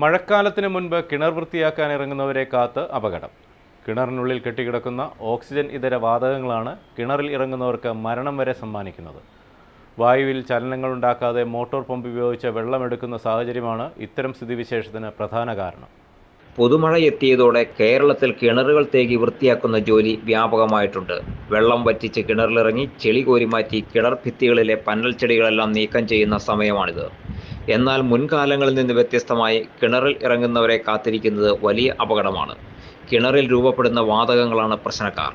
മഴക്കാലത്തിന് മുൻപ് കിണർ വൃത്തിയാക്കാൻ ഇറങ്ങുന്നവരെ കാത്ത് അപകടം. കിണറിനുള്ളിൽ കെട്ടിക്കിടക്കുന്ന ഓക്സിജൻ ഇതര വാതകങ്ങളാണ് കിണറിൽ ഇറങ്ങുന്നവർക്ക് മരണം വരെ സമ്മാനിക്കുന്നത്. വായുവിൽ ചലനങ്ങൾ ഉണ്ടാക്കാതെ മോട്ടോർ പമ്പ് ഉപയോഗിച്ച് വെള്ളമെടുക്കുന്ന സാഹചര്യമാണ് ഇത്തരം സ്ഥിതിവിശേഷത്തിന് പ്രധാന കാരണം. പുതുമഴ എത്തിയതോടെ കേരളത്തിൽ കിണറുകൾ തേകി വൃത്തിയാക്കുന്ന ജോലി വ്യാപകമായിട്ടുണ്ട്. വെള്ളം വറ്റിച്ച് കിണറിലിറങ്ങി ചെളി കോരിമാറ്റി കിണർ ഭിത്തികളിലെ പന്നൽ ചെടികളെല്ലാം നീക്കം ചെയ്യുന്ന സമയമാണിത്. എന്നാൽ മുൻകാലങ്ങളിൽ നിന്ന് വ്യത്യസ്തമായി കിണറിൽ ഇറങ്ങുന്നവരെ കാത്തിരിക്കുന്നത് വലിയ അപകടമാണ്. കിണറിൽ രൂപപ്പെടുന്ന വാതകങ്ങളാണ് പ്രശ്നക്കാർ.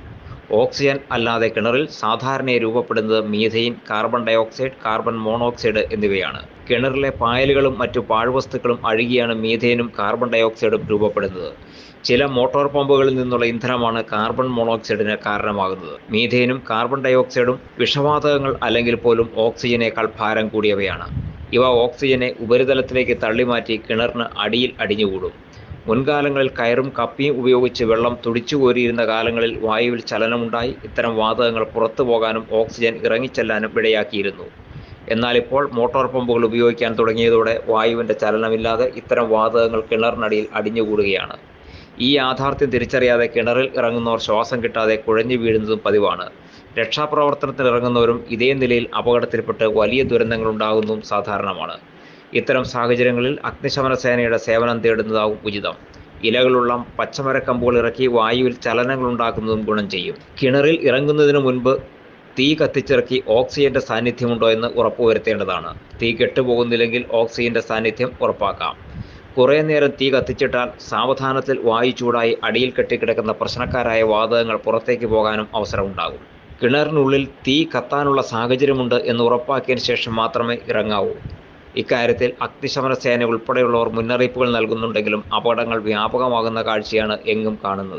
ഓക്സിജൻ അല്ലാതെ കിണറിൽ സാധാരണയായി രൂപപ്പെടുന്നത് methane carbon dioxide carbon monoxide എന്നിവയാണ്. കിണറിലെ പായലുകളും മറ്റു പാഴ്വസ്തുക്കളും അഴുകിയാണ് മീഥെയിനും കാർബൺ ഡയോക്സൈഡും രൂപപ്പെടുന്നത്. ചില മോട്ടോർ പമ്പുകളിൽ നിന്നുള്ള ഇന്ധനമാണ് കാർബൺ മോണോക്സൈഡിന് കാരണമാകുന്നത്. മീഥെയിനും കാർബൺ ഡയോക്സൈഡും വിഷവാതകങ്ങൾ അല്ലെങ്കിൽ പോലും ഓക്സിജനേക്കാൾ ഭാരം കൂടിയവയാണ്. ഇവ ഓക്സിജനെ ഉപരിതലത്തിലേക്ക് തള്ളിമാറ്റി കിണറിന് അടിയിൽ അടിഞ്ഞുകൂടും. മുൻകാലങ്ങളിൽ കയറും കപ്പിയും ഉപയോഗിച്ച് വെള്ളം തുടിച്ചുകോരിയിരുന്ന കാലങ്ങളിൽ വായുവിൽ ചലനമുണ്ടായി. ഇത്തരം വാതകങ്ങൾ പുറത്തു പോകാനും ഓക്സിജൻ ഇറങ്ങിച്ചെല്ലാനും ഇടയാക്കിയിരുന്നു. എന്നാൽ ഇപ്പോൾ മോട്ടോർ പമ്പുകൾ ഉപയോഗിക്കാൻ തുടങ്ങിയതോടെ വായുവിന്റെ ചലനമില്ലാതെ ഇത്തരം വാതകങ്ങൾ കിണറിനടിയിൽ അടിഞ്ഞുകൂടുകയാണ്. ഈ യാഥാർത്ഥ്യം തിരിച്ചറിയാതെ കിണറിൽ ഇറങ്ങുന്നവർ ശ്വാസം കിട്ടാതെ കുഴഞ്ഞു വീഴുന്നതും പതിവാണ്. രക്ഷാപ്രവർത്തനത്തിന് ഇറങ്ങുന്നവരും ഇതേ നിലയിൽ അപകടത്തിൽപ്പെട്ട് വലിയ ദുരന്തങ്ങൾ ഉണ്ടാകുന്നതും സാധാരണമാണ്. ഇത്തരം സാഹചര്യങ്ങളിൽ അഗ്നിശമന സേനയുടെ സേവനം തേടുന്നതാവും ഉചിതം. ഇലകളുള്ള പച്ചമരക്കമ്പുകൾ ഇറക്കി വായുവിൽ ചലനങ്ങൾ ഉണ്ടാക്കുന്നതും ഗുണം ചെയ്യും. കിണറിൽ ഇറങ്ങുന്നതിന് മുൻപ് തീ കത്തിച്ചിറക്കി ഓക്സിജന്റെ സാന്നിധ്യമുണ്ടോ എന്ന് ഉറപ്പുവരുത്തേണ്ടതാണ്. തീ കെട്ടുപോകുന്നില്ലെങ്കിൽ ഓക്സിജന്റെ സാന്നിധ്യം ഉറപ്പാക്കാം. കുറേ നേരം തീ കത്തിച്ചിട്ടാൽ സാവധാനത്തിൽ വായു ചൂടായി അടിയിൽ കെട്ടിക്കിടക്കുന്ന പ്രശ്നക്കാരായ വാതകങ്ങൾ പുറത്തേക്ക് പോകാനും അവസരമുണ്ടാകും. കിണറിനുള്ളിൽ തീ കത്താനുള്ള സാഹചര്യമുണ്ട് എന്ന് ഉറപ്പാക്കിയതിന് ശേഷം മാത്രമേ ഇറങ്ങാവൂ. ഇക്കാര്യത്തിൽ അഗ്നിശമന സേന ഉൾപ്പെടെയുള്ളവർ മുന്നറിയിപ്പുകൾ നൽകുന്നുണ്ടെങ്കിലും അപകടങ്ങൾ വ്യാപകമാകുന്ന കാഴ്ചയാണ് എങ്ങും കാണുന്നത്.